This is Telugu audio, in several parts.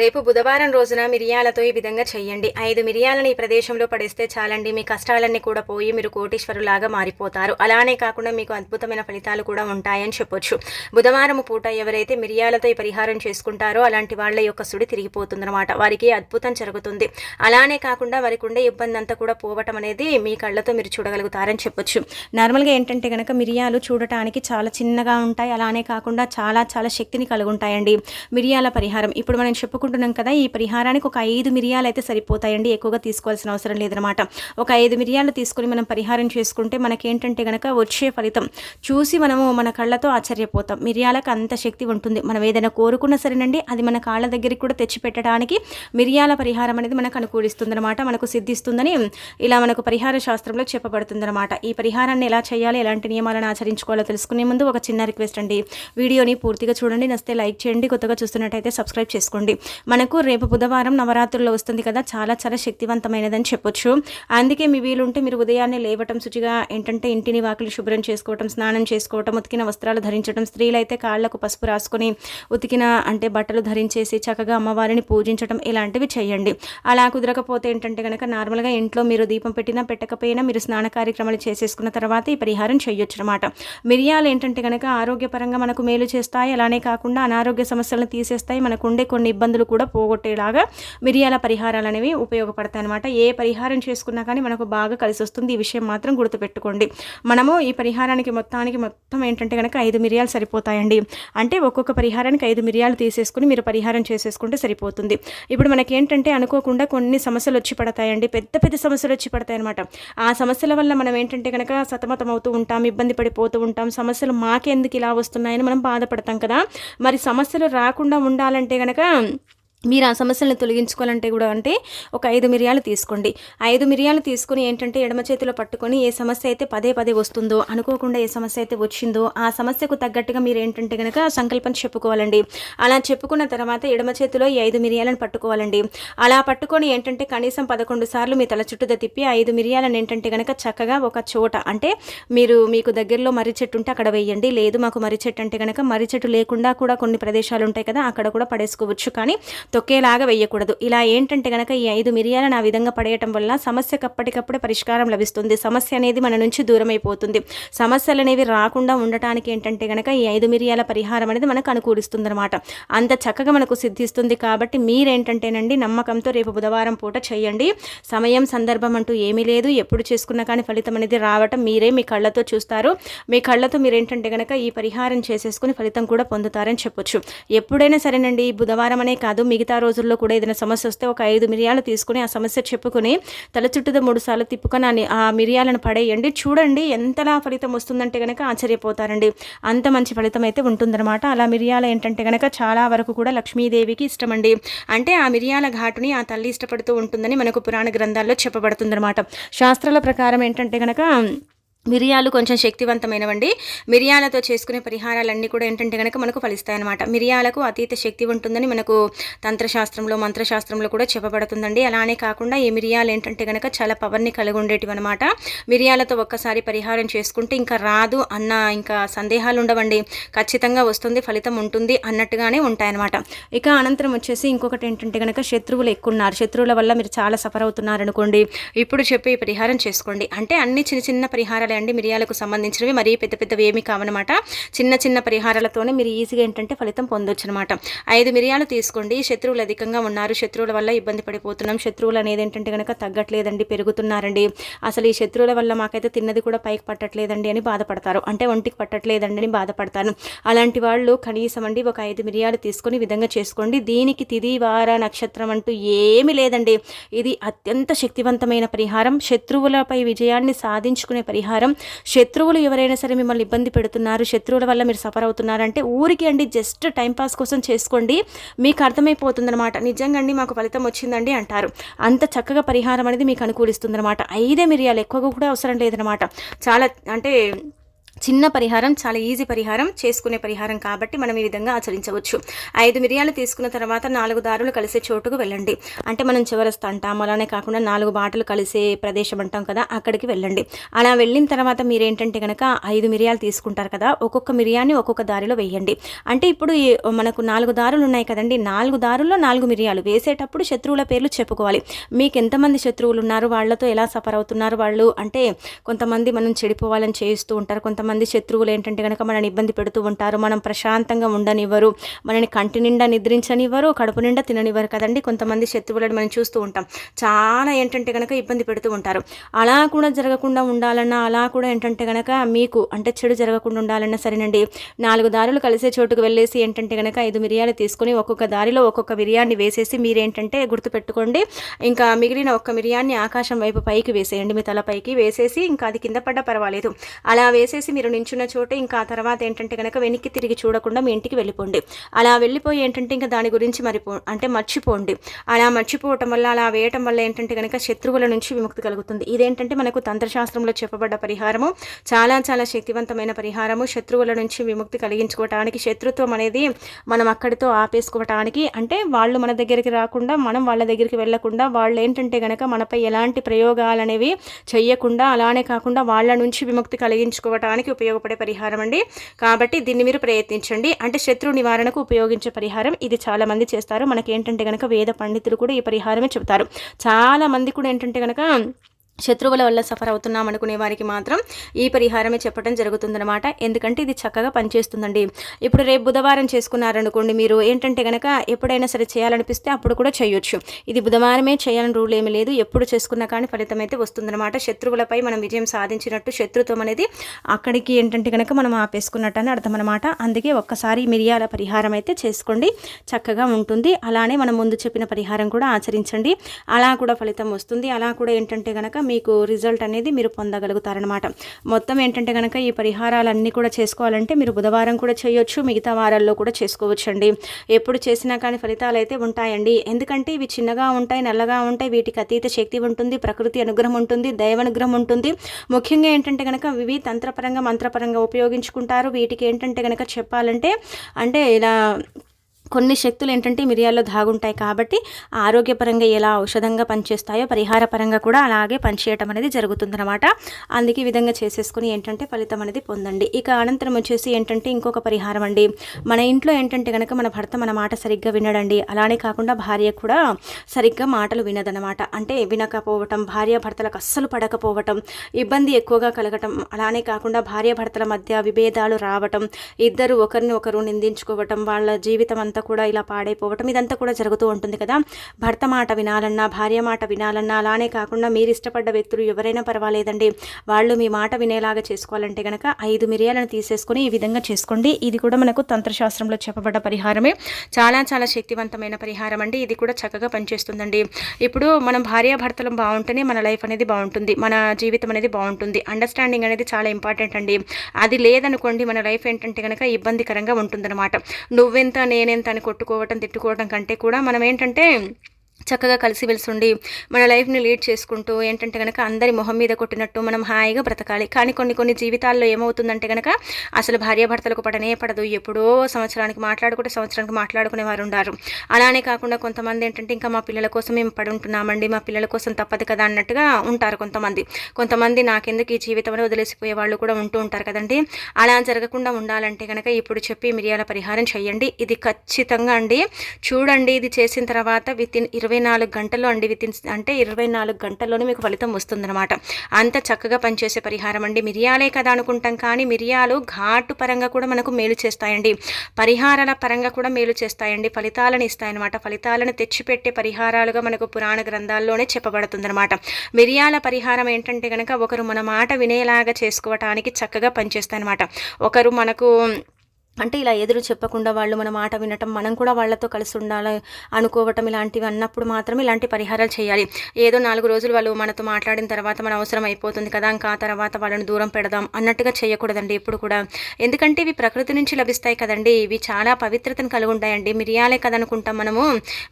రేపు బుధవారం రోజున మిరియాలతో ఈ విధంగా చెయ్యండి ఐదు మిరియాలను ఈ ప్రదేశంలో పడేస్తే చాలండి. మీ కష్టాలన్నీ కూడా పోయి మీరు కోటీశ్వరులాగా మారిపోతారు. అలానే కాకుండా మీకు అద్భుతమైన ఫలితాలు కూడా ఉంటాయని చెప్పొచ్చు. బుధవారం పూట ఎవరైతే మిరియాలతో ఈ పరిహారం చేసుకుంటారో అలాంటి వాళ్ళ యొక్క సుడి తిరిగిపోతుందన్నమాట. వారికి అద్భుతం జరుగుతుంది. అలానే కాకుండా వారికి ఉండే ఇబ్బంది అంతా కూడా పోవటం అనేది మీ కళ్ళతో మీరు చూడగలుగుతారని చెప్పొచ్చు. నార్మల్గా ఏంటంటే కనుక మిరియాలు చూడటానికి చాలా చిన్నగా ఉంటాయి. అలానే కాకుండా చాలా చాలా శక్తిని కలిగి ఉంటాయండి మిరియాల పరిహారం. ఇప్పుడు మనం అనుకుంటున్నాం కదా ఈ పరిహారానికి ఒక ఐదు మిరియాలు అయితే సరిపోతాయండి. ఎక్కువగా తీసుకోవాల్సిన అవసరం లేదనమాట ఒక ఐదు మిరియాలు తీసుకొని మనం పరిహారం చేసుకుంటే మనకేంటంటే కనుక వచ్చే ఫలితం చూసి మనము మన కళ్ళతో ఆశ్చర్యపోతాం. మిరియాలకు అంత శక్తి ఉంటుంది. మనం ఏదైనా కోరుకున్నా సరేనండి అది మన కాళ్ళ దగ్గరికి కూడా తెచ్చి పెట్టడానికి మిరియాల పరిహారం అనేది మనకు అనుకూలిస్తుందనమాట మనకు సిద్ధిస్తుందని ఇలా మనకు పరిహార శాస్త్రంలో చెప్పబడుతుందన్నమాట. ఈ పరిహారాన్ని ఎలా చేయాలి ఎలాంటి నియమాలను ఆచరించుకోవాలో తెలుసుకునే ముందు ఒక చిన్న రిక్వెస్ట్ అండి. వీడియోని పూర్తిగా చూడండి నస్తే లైక్ చేయండి కొత్తగా చూస్తున్నట్టయితే సబ్స్క్రైబ్ చేసుకోండి. మనకు రేపు బుధవారం నవరాత్రుల్లో వస్తుంది కదా చాలా చాలా శక్తివంతమైనదని చెప్పొచ్చు. అందుకే మీ వీలుంటే మీరు ఉదయాన్నే లేవటం శుచిగా ఏంటంటే ఇంటిని వాకిలి శుభ్రం చేసుకోవటం స్నానం చేసుకోవటం ఉతికిన వస్త్రాలు ధరించడం స్త్రీలైతే కాళ్ళకు పసుపు రాసుకొని ఉతికిన అంటే బట్టలు ధరించేసి చక్కగా అమ్మవారిని పూజించడం ఇలాంటివి చేయండి. అలా కుదరకపోతే ఏంటంటే కనుక నార్మల్గా ఇంట్లో మీరు దీపం పెట్టినా పెట్టకపోయినా మీరు స్నాన కార్యక్రమాలు చేసేసుకున్న తర్వాత ఈ పరిహారం చేయొచ్చు అనమాట మిరియాలు ఏంటంటే కనుక ఆరోగ్యపరంగా మనకు మేలు చేస్తాయి. అలానే కాకుండా అనారోగ్య సమస్యలను తీసేస్తాయి. మనకు ఉండే కొన్ని ఇబ్బందులు కూడా పోగొట్టేలాగా మిరియాల పరిహారాలు అనేవి ఉపయోగపడతాయి అనమాట ఏ పరిహారం చేసుకున్నా కానీ మనకు బాగా కలిసి వస్తుంది. ఈ విషయం మాత్రం గుర్తుపెట్టుకోండి. మనము ఈ పరిహారానికి మొత్తానికి మొత్తం ఏంటంటే కనుక ఐదు మిరియాలు సరిపోతాయండి. అంటే ఒక్కొక్క పరిహారానికి ఐదు మిరియాలు తీసేసుకుని మీరు పరిహారం చేసేసుకుంటే సరిపోతుంది. ఇప్పుడు మనకి ఏంటంటే అనుకోకుండా కొన్ని సమస్యలు వచ్చి పడతాయండి. పెద్ద పెద్ద సమస్యలు వచ్చి పడతాయి అనమాట ఆ సమస్యల వల్ల మనం ఏంటంటే కనుక సతమతం అవుతూ ఉంటాం ఇబ్బంది పడిపోతూ ఉంటాం. సమస్యలు మాకెందుకు ఇలా వస్తున్నాయని మనం బాధపడతాం కదా. మరి సమస్యలు రాకుండా ఉండాలంటే కనుక మీరు ఆ సమస్యలను తొలగించుకోవాలంటే కూడా అంటే ఒక ఐదు మిరియాలు తీసుకోండి. ఐదు మిరియాలు తీసుకుని ఏంటంటే ఎడమ చేతిలో పట్టుకొని ఏ సమస్య అయితే పదే పదే వస్తుందో అనుకోకుండా ఏ సమస్య అయితే వచ్చిందో ఆ సమస్యకు తగ్గట్టుగా మీరు ఏంటంటే కనుక సంకల్పం చెప్పుకోవాలండి. అలా చెప్పుకున్న తర్వాత ఎడమ చేతిలో ఈ ఐదు మిరియాలను పట్టుకోవాలండి. అలా పట్టుకొని ఏంటంటే కనీసం పదకొండు సార్లు మీ తల చుట్టూ తిప్పి ఐదు మిరియాలను ఏంటంటే కనుక చక్కగా ఒక చోట అంటే మీరు మీకు దగ్గరలో మర్రి చెట్టు ఉంటే అక్కడ వేయండి. లేదు మాకు మర్రి చెట్టు అంటే కనుక మర్రి చెట్టు లేకుండా కూడా కొన్ని ప్రదేశాలు ఉంటాయి కదా అక్కడ కూడా పడేసుకోవచ్చు. కానీ తొక్కేలాగా వేయకూడదు ఇలా ఏంటంటే కనుక ఈ ఐదు మిరియాలను ఆ విధంగా పడేయటం వల్ల సమస్యకు అప్పటికప్పుడే పరిష్కారం లభిస్తుంది. సమస్య అనేది మన నుంచి దూరం అయిపోతుంది సమస్యలు అనేవి రాకుండా ఉండటానికి ఏంటంటే కనుక ఈ ఐదు మిరియాల పరిహారం అనేది మనకు అనుకూలిస్తుంది అనమాట అంత చక్కగా మనకు సిద్ధిస్తుంది కాబట్టి మీరేంటంటేనండి నమ్మకంతో రేపు బుధవారం పూట చేయండి. సమయం సందర్భం అంటూ ఏమీ లేదు. ఎప్పుడు చేసుకున్నా కానీ ఫలితం అనేది రావటం మీరే మీ కళ్ళతో చూస్తారు. మీ కళ్ళతో మీరు ఏంటంటే కనుక ఈ పరిహారం చేసేసుకుని ఫలితం కూడా పొందుతారని చెప్పొచ్చు. ఎప్పుడైనా సరేనండి బుధవారం అనే కాదు మిగతా రోజుల్లో కూడా ఏదైనా సమస్య వస్తే ఒక ఐదు మిరియాలు తీసుకుని ఆ సమస్య చెప్పుకొని తల చుట్టూ మూడు సార్లు తిప్పుకొని ఆ- ఆ మిరియాలను పడేయండి. చూడండి ఎంతలా ఫలితం వస్తుందంటే కనుక ఆశ్చర్యపోతారండి. అంత మంచి ఫలితం అయితే ఉంటుందన్నమాట. అలా మిరియాలు ఏంటంటే కనుక చాలా వరకు కూడా లక్ష్మీదేవికి ఇష్టమండి. అంటే ఆ మిరియాల ఘాటుని ఆ తల్లి ఇష్టపడుతూ ఉంటుందని మనకు పురాణ గ్రంథాల్లో చెప్పబడుతుందన్నమాట. శాస్త్రాల ప్రకారం ఏంటంటే కనుక మిరియాలు కొంచెం శక్తివంతమైనవండి. మిరియాలతో చేసుకునే పరిహారాలన్నీ కూడా ఏంటంటే కనుక మనకు ఫలిస్తాయి అనమాట మిరియాలకు అతీత శక్తి ఉంటుందని మనకు తంత్రశాస్త్రంలో మంత్రశాస్త్రంలో కూడా చెప్పబడుతుందండి. అలానే కాకుండా ఈ మిరియాలు ఏంటంటే కనుక చాలా పవర్ని కలిగి ఉండేటివి అనమాట మిరియాలతో ఒక్కసారి పరిహారం చేసుకుంటే ఇంకా రాదు అన్న ఇంకా సందేహాలు ఉండవండి. ఖచ్చితంగా వస్తుంది ఫలితం ఉంటుంది అన్నట్టుగానే ఉంటాయన్నమాట. ఇక అనంతరం వచ్చేసి ఇంకొకటి ఏంటంటే కనుక శత్రువులు ఎక్కువ ఉన్నారు శత్రువుల వల్ల మీరు చాలా సఫర్ అవుతున్నారు అనుకోండి ఇప్పుడు చెప్పి పరిహారం చేసుకోండి. అంటే అన్ని చిన్న చిన్న పరిహారాలు అండి మిరియాలకు సంబంధించినవి. మరీ పెద్ద పెద్దవి ఏమీ కావనమాట చిన్న చిన్న పరిహారాలతోనే మీరు ఈజీగా ఏంటంటే ఫలితం పొందొచ్చు అనమాట ఐదు మిరియాలు తీసుకోండి. శత్రువులు అధికంగా ఉన్నారు. శత్రువుల వల్ల ఇబ్బంది పడిపోతున్నాం. శత్రువులు అనేది ఏంటంటే కనుక తగ్గట్లేదండి పెరుగుతున్నారండి. అసలు ఈ శత్రువుల వల్ల మాకైతే తిన్నది కూడా పైకి పట్టట్లేదండి అని బాధపడతారు. అంటే ఒంటికి పట్టట్లేదండి అని బాధపడతాను. అలాంటి వాళ్ళు కనీసం అండి ఒక ఐదు మిరియాలు తీసుకొని విధంగా చేసుకోండి. దీనికి తిది వార నక్షత్రం అంటూ ఏమీ లేదండి. ఇది అత్యంత శక్తివంతమైన పరిహారం. శత్రువులపై విజయాన్ని సాధించుకునే పరిహారం. శత్రువులు ఎవరైనా సరే మిమ్మల్ని ఇబ్బంది పెడుతున్నారు శత్రువుల వల్ల మీరు సఫర్ అవుతున్నారంటే ఊరికి అండి జస్ట్ టైంపాస్ కోసం చేసుకోండి. మీకు అర్థమైపోతుందనమాట నిజంగా అండి మాకు ఫలితం వచ్చిందండి అంటారు. అంత చక్కగా పరిహారం అనేది మీకు అనుకూలిస్తుందనమాట ఐదే మిరియాలు ఎక్కువగా కూడా అవసరం లేదనమాట చాలా అంటే చిన్న పరిహారం చాలా ఈజీ పరిహారం చేసుకునే పరిహారం కాబట్టి మనం ఈ విధంగా ఆచరించవచ్చు. ఐదు మిరియాలు తీసుకున్న తర్వాత నాలుగు దారులు కలిసే చోటుకు వెళ్ళండి. అంటే మనం చివరస్తా అంటాం అలానే కాకుండా నాలుగు బాటలు కలిసే ప్రదేశం అంటాం కదా అక్కడికి వెళ్ళండి. అలా వెళ్ళిన తర్వాత మీరేంటంటే కనుక ఐదు మిరియాలు తీసుకుంటారు కదా ఒక్కొక్క మిరియాన్ని ఒక్కొక్క దారిలో వేయండి. అంటే ఇప్పుడు మనకు నాలుగు దారులు ఉన్నాయి కదండి నాలుగు దారుల్లో నాలుగు మిరియాలు వేసేటప్పుడు శత్రువుల పేర్లు చెప్పుకోవాలి. మీకు ఎంతమంది శత్రువులు ఉన్నారు వాళ్ళతో ఎలా సఫర్ అవుతున్నారు వాళ్ళు? అంటే కొంతమంది మనం చెడిపోవాలని చేస్తూ ఉంటారు కొంతమంది కొంతమంది శత్రువులు ఏంటంటే కనుక మనని ఇబ్బంది పెడుతూ ఉంటారు. మనం ప్రశాంతంగా ఉండనివ్వరు. మనని కంటి నిండా నిద్రించనివ్వరు కడుపు నిండా తిననివ్వరు కదండి. కొంతమంది శత్రువులను మనం చూస్తూ ఉంటాం. చాలా ఏంటంటే కనుక ఇబ్బంది పెడుతూ ఉంటారు. అలా కూడా జరగకుండా ఉండాలన్నా అలా కూడా ఏంటంటే కనుక మీకు అంటే చెడు జరగకుండా ఉండాలన్నా సరేనండి. నాలుగు దారులు కలిసే చోటుకు వెళ్ళేసి ఏంటంటే కనుక ఐదు మిరియాలు తీసుకొని ఒక్కొక్క దారిలో ఒక్కొక్క మిరియాన్ని వేసేసి మీరేంటంటే గుర్తుపెట్టుకోండి. ఇంకా మిగిలిన ఒక్క మిరియాన్ని ఆకాశం వైపు పైకి వేసేయండి. మీ తలపైకి వేసేసి ఇంకా అది కింద పడ్డా పర్వాలేదు. అలా వేసేసి మీరు నించున్న చోట ఇంకా ఆ తర్వాత ఏంటంటే కనుక వెనక్కి తిరిగి చూడకుండా మీ ఇంటికి వెళ్ళిపోండి. అలా వెళ్ళిపోయి ఏంటంటే ఇంకా దాని గురించి మరిపో అంటే మర్చిపోండి. అలా మర్చిపోవటం వల్ల అలా వేయటం వల్ల ఏంటంటే కనుక శత్రువుల నుంచి విముక్తి కలుగుతుంది. ఇదేంటంటే మనకు తంత్రశాస్త్రంలో చెప్పబడ్డ పరిహారము. చాలా చాలా శక్తివంతమైన పరిహారము. శత్రువుల నుంచి విముక్తి కలిగించుకోవటానికి శత్రుత్వం అనేది మనం అక్కడితో ఆపేసుకోవటానికి అంటే వాళ్ళు మన దగ్గరికి రాకుండా మనం వాళ్ళ దగ్గరికి వెళ్ళకుండా వాళ్ళు ఏంటంటే కనుక మనపై ఎలాంటి ప్రయోగాలు అనేవి చెయ్యకుండా అలానే కాకుండా వాళ్ళ నుంచి విముక్తి కలిగించుకోవటానికి నివారణకి ఉపయోగపడే పరిహారం అండి. కాబట్టి దీన్ని మీరు ప్రయత్నించండి. అంటే శత్రు నివారణకు ఉపయోగించే పరిహారం ఇది చాలా మంది చేస్తారు. మనకి ఏంటంటే కనుక వేద పండితులు కూడా ఈ పరిహారమే చెబుతారు. చాలా మంది కూడా ఏంటంటే కనుక శత్రువుల వల్ల సఫర్ అవుతున్నాం అనుకునే వారికి మాత్రం ఈ పరిహారమే చెప్పడం జరుగుతుందన్నమాట. ఎందుకంటే ఇది చక్కగా పనిచేస్తుందండి. ఇప్పుడు రేపు బుధవారం చేసుకున్నారనుకోండి మీరు ఏంటంటే కనుక ఎప్పుడైనా సరే చేయాలనిపిస్తే అప్పుడు కూడా చేయొచ్చు. ఇది బుధవారమే చేయాలని రూల్ ఏమీ లేదు. ఎప్పుడు చేసుకున్నా కానీ ఫలితం అయితే వస్తుందన్నమాట. శత్రువులపై మనం విజయం సాధించినట్టు శత్రుత్వం అనేది అక్కడికి ఏంటంటే కనుక మనం ఆపేసుకున్నట్టు అని అర్థం అనమాట అందుకే ఒక్కసారి మిరియాల పరిహారం అయితే చేసుకోండి. చక్కగా ఉంటుంది. అలానే మనం ముందు చెప్పిన పరిహారం కూడా ఆచరించండి. అలా కూడా ఫలితం వస్తుంది. అలా కూడా ఏంటంటే కనుక మీకు రిజల్ట్ అనేది మీరు పొందగలుగుతారనమాట మొత్తం ఏంటంటే కనుక ఈ పరిహారాలన్నీ కూడా చేసుకోవాలంటే మీరు బుధవారం కూడా చేయొచ్చు మిగతా వారాల్లో కూడా చేసుకోవచ్చండి. ఎప్పుడు చేసినా కానీ ఫలితాలు అయితే ఉంటాయండి. ఎందుకంటే ఇవి చిన్నగా ఉంటాయి నల్లగా ఉంటాయి వీటికి అతీత శక్తి ఉంటుంది ప్రకృతి అనుగ్రహం ఉంటుంది దైవానుగ్రహం ఉంటుంది. ముఖ్యంగా ఏంటంటే కనుక ఇవి తంత్రపరంగా మంత్రపరంగా ఉపయోగించుకుంటారు. వీటికి ఏంటంటే కనుక చెప్పాలంటే అంటే ఇలా కొన్ని శక్తులు ఏంటంటే మిరియాల్లో దాగుంటాయి కాబట్టి ఆరోగ్యపరంగా ఎలా ఔషధంగా పనిచేస్తాయో పరిహార పరంగా కూడా అలాగే పనిచేయటం అనేది జరుగుతుందన్నమాట. అందుకే ఈ విధంగా చేసేసుకుని ఏంటంటే ఫలితం అనేది పొందండి. ఇక అనంతరం వచ్చేసి ఏంటంటే ఇంకొక పరిహారం అండి. మన ఇంట్లో ఏంటంటే కనుక మన భర్త మన మాట సరిగ్గా వినడండి. అలానే కాకుండా భార్య కూడా సరిగ్గా మాటలు వినదనమాట అంటే వినకపోవటం భార్య భర్తలకు అస్సలు పడకపోవటం ఇబ్బంది ఎక్కువగా కలగటం అలానే కాకుండా భార్య భర్తల మధ్య విభేదాలు రావటం ఇద్దరు ఒకరిని ఒకరు నిందించుకోవటం వాళ్ళ జీవితం అంతా కూడా ఇలా పాడైపోవటం ఇదంతా కూడా జరుగుతూ ఉంటుంది కదా. భర్త మాట వినాలన్నా భార్య మాట వినాలన్నా అలానే కాకుండా మీరు ఇష్టపడ్డ వ్యక్తులు ఎవరైనా పర్వాలేదండి. వాళ్ళు మీ మాట వినేలాగా చేసుకోవాలంటే కనుక ఐదు మిరియాలను తీసేసుకొని ఈ విధంగా చేసుకోండి. ఇది కూడా మనకు తంత్రశాస్త్రంలో చెప్పబడ్డ పరిహారమే. చాలా చాలా శక్తివంతమైన పరిహారం అండి. ఇది కూడా చక్కగా పనిచేస్తుందండి. ఇప్పుడు మనం భార్యాభర్తలు బాగుంటేనే మన లైఫ్ అనేది బాగుంటుంది. మన జీవితం అనేది బాగుంటుంది. అండర్స్టాండింగ్ అనేది చాలా ఇంపార్టెంట్ అండి. అది లేదనుకోండి మన లైఫ్ ఏంటంటే కనుక ఇబ్బందికరంగా ఉంటుందన్నమాట. నువ్వెంత నేనెంత అని కొట్టుకోవటం తిట్టుకోవటం కంటే కూడా మనం ఏంటంటే చక్కగా కలిసి ఉండి మన లైఫ్ని లీడ్ చేసుకుంటూ ఏంటంటే కనుక అందరి మొహం మీద కొట్టినట్టు మనం హాయిగా బ్రతకాలి. కానీ కొన్ని కొన్ని జీవితాల్లో ఏమవుతుందంటే కనుక అసలు భార్యాభర్తలకు పడనే పడదు. ఎప్పుడో సంవత్సరానికి మాట్లాడుకుంటే సంవత్సరానికి మాట్లాడుకునే వారు ఉండారు. అలానే కాకుండా కొంతమంది ఏంటంటే ఇంకా మా పిల్లల కోసం మేము పడుంటున్నామండి మా పిల్లల కోసం తప్పదు కదా అన్నట్టుగా ఉంటారు కొంతమంది. కొంతమంది నాకెందుకు ఈ జీవితం వదిలేసిపోయే వాళ్ళు కూడా ఉంటూ ఉంటారు కదండి. అలా జరగకుండా ఉండాలంటే కనుక ఇప్పుడు చెప్పి మిరియాల పరిహారం చేయండి ఇది ఖచ్చితంగా అండి. చూడండి ఇది చేసిన తర్వాత విత్ ఇన్ ఇరవై నాలుగు గంటల్లో అండి విత్ అంటే ఇరవై నాలుగు గంటల్లోనే మీకు ఫలితం వస్తుందన్నమాట. అంత చక్కగా పనిచేసే పరిహారం అండి. మిరియాలే కదా అనుకుంటాం కానీ మిరియాలు ఘాటు పరంగా కూడా మనకు మేలు చేస్తాయండి. పరిహారాల పరంగా కూడా మేలు చేస్తాయండి. ఫలితాలను ఇస్తాయన్నమాట. ఫలితాలను తెచ్చిపెట్టే పరిహారాలుగా మనకు పురాణ గ్రంథాల్లోనే చెప్పబడుతుందన్నమాట. మిరియాల పరిహారం ఏంటంటే కనుక ఒకరు మన మాట వినేలాగా చేసుకోవటానికి చక్కగా పనిచేస్తాయన్నమాట. ఒకరు మనకు అంటే ఇలా ఎదురు చెప్పకుండా వాళ్ళు మన మాట వినటం మనం కూడా వాళ్ళతో కలిసి ఉండాలి అనుకోవటం ఇలాంటివి అన్నప్పుడు మాత్రం ఇలాంటి పరిహారాలు చేయాలి. ఏదో నాలుగు రోజులు వాళ్ళు మనతో మాట్లాడిన తర్వాత మన అవసరం అయిపోతుంది కదా ఇంకా ఆ తర్వాత వాళ్ళని దూరం పెడదాం అన్నట్టుగా చేయకూడదండి ఎప్పుడు కూడా. ఎందుకంటే ఇవి ప్రకృతి నుంచి లభిస్తాయి కదండి ఇవి చాలా పవిత్రతను కలిగి ఉంటాయండి. మిరియాలే కదనుకుంటాం మనము.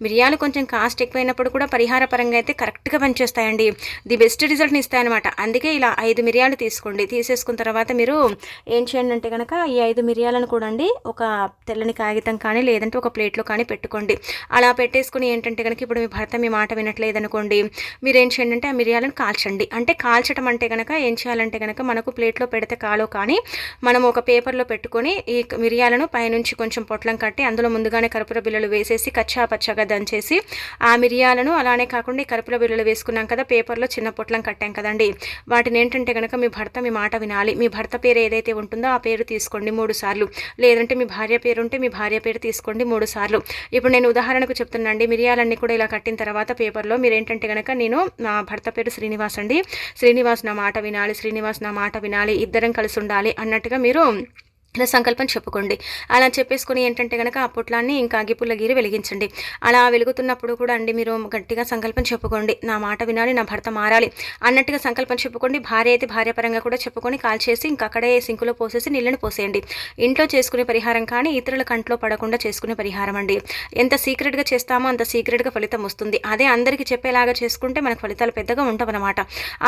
మిరియాలు కొంచెం కాస్ట్ ఎక్కువైనప్పుడు కూడా పరిహార పరంగా అయితే కరెక్ట్గా పనిచేస్తాయండి. The best రిజల్ట్ని ఇస్తాయన్నమాట. అందుకే ఇలా ఐదు మిరియాలు తీసుకోండి. తీసేసుకున్న తర్వాత మీరు ఏం చేయండి అంటే కనుక ఈ ఐదు మిరియాలను కూడా అండి ఒక తెల్లని కాగితం కానీ లేదంటే ఒక ప్లేట్లో కానీ పెట్టుకోండి. అలా పెట్టేసుకుని ఏంటంటే కనుక ఇప్పుడు మీ భర్త మీ మాట వినట్లేదు అనుకోండి మీరు ఏం చేయండి అంటే ఆ మిరియాలను కాల్చండి. అంటే కాల్చడం అంటే కనుక ఏం చేయాలంటే కనుక మనకు ప్లేట్లో పెడితే కాలో కానీ మనం ఒక పేపర్లో పెట్టుకొని ఈ మిరియాలను పైనుంచి కొంచెం పొట్లం కట్టి అందులో ముందుగానే కర్పూర బిల్లలు వేసేసి కచ్చా పచ్చగా దంచేసి ఆ మిరియాలను అలానే కాకుండా ఈ కర్పూర బిల్లలు వేసుకున్నాం కదా పేపర్లో చిన్న పొట్లం కట్టాం కదండి. వాటిని ఏంటంటే కనుక మీ భర్త మీ మాట వినాలి. మీ భర్త పేరు ఏదైతే ఉంటుందో ఆ పేరు తీసుకోండి మూడు సార్లు. లేదంటే మీ భార్య పేరు ఉంటే మీ భార్య పేరు తీసుకోండి మూడు సార్లు ఇప్పుడు నేను ఉదాహరణకు చెప్తున్నాండి మిరియాలన్నీ కూడా ఇలా కట్టిన తర్వాత పేపర్లో మీరు ఏంటంటే కనుక నేను నా భర్త పేరు శ్రీనివాస్ అండి. శ్రీనివాస్ నా మాట వినాలి శ్రీనివాస్ నా మాట వినాలి ఇద్దరం కలిసి ఉండాలి అన్నట్టుగా మీరు ఇలా సంకల్పం చెప్పుకోండి. అలా చెప్పేసుకొని ఏంటంటే కనుక ఆ పొట్లాన్ని ఇంకా అగిపుల్ల గీరి వెలిగించండి. అలా వెలుగుతున్నప్పుడు కూడా అండి మీరు గట్టిగా సంకల్పం చెప్పుకోండి. నా మాట వినాలి నా భర్త మారాలి అన్నట్టుగా సంకల్పం చెప్పుకోండి. భార్య అయితే భార్య పరంగా కూడా చెప్పుకొని కాల్ చేసి ఇంకా అక్కడే సింకులో పోసేసి నీళ్ళని పోసేయండి. ఇంట్లో చేసుకునే పరిహారం కానీ ఇతరుల కంట్లో పడకుండా చేసుకునే పరిహారం అండి. ఎంత సీక్రెట్గా చేస్తామో అంత సీక్రెట్గా ఫలితం వస్తుంది. అదే అందరికీ చెప్పేలాగా చేసుకుంటే మనకు ఫలితాలు పెద్దగా ఉంటామన్నమాట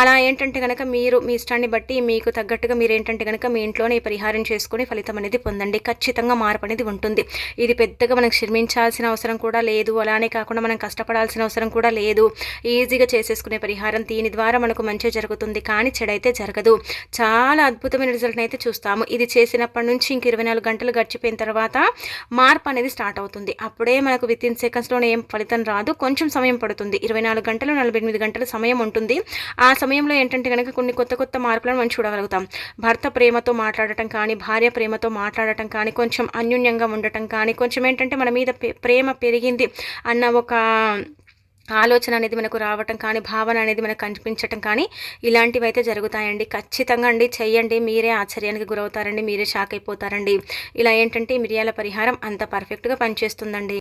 అలా ఏంటంటే కనుక మీరు మీ ఇష్టాన్ని బట్టి మీకు తగ్గట్టుగా మీరు ఏంటంటే కనుక మీ ఇంట్లోనే పరిహారం చేసుకుని ఫలితం అనేది పొందండి. ఖచ్చితంగా మార్పు అనేది ఉంటుంది. ఇది పెద్దగా మనకు శ్రమించాల్సిన అవసరం కూడా లేదు. అలానే కాకుండా మనం కష్టపడాల్సిన అవసరం కూడా లేదు. ఈజీగా చేసేసుకునే పరిహారం దీని ద్వారా మనకు మంచి జరుగుతుంది. కానీ చెడైతే జరగదు. చాలా అద్భుతమైన రిజల్ట్ని అయితే చూస్తాము. ఇది చేసినప్పటి నుంచి ఇంక ఇరవై నాలుగు గంటలు గడిచిపోయిన తర్వాత మార్పు అనేది స్టార్ట్ అవుతుంది. అప్పుడే మనకు విత్ ఇన్ సెకండ్స్లోనే ఏం ఫలితం రాదు. కొంచెం సమయం పడుతుంది. ఇరవై నాలుగు గంటలు నలభై ఎనిమిది గంటల సమయం ఉంటుంది. ఆ సమయంలో ఏంటంటే కనుక కొన్ని కొత్త కొత్త మార్పులను మనం చూడగలుగుతాం. భర్త ప్రేమతో మాట్లాడటం కానీ భార్య ప్రేమ ప్రేమతో మాట్లాడటం కానీ కొంచెం అన్యూన్యంగా ఉండటం కానీ కొంచెం ఏంటంటే మన మీద ప్రేమ పెరిగింది అన్న ఒక ఆలోచన అనేది మనకు రావటం కానీ భావన అనేది మనకు కనిపించటం కానీ ఇలాంటివి అయితే జరుగుతాయండి. ఖచ్చితంగా అండి చెయ్యండి. మీరే ఆశ్చర్యానికి గురవుతారండి మీరే షాక్ అయిపోతారండి. ఇలా ఏంటంటే మిరియాల పరిహారం అంత పర్ఫెక్ట్గా పనిచేస్తుందండి.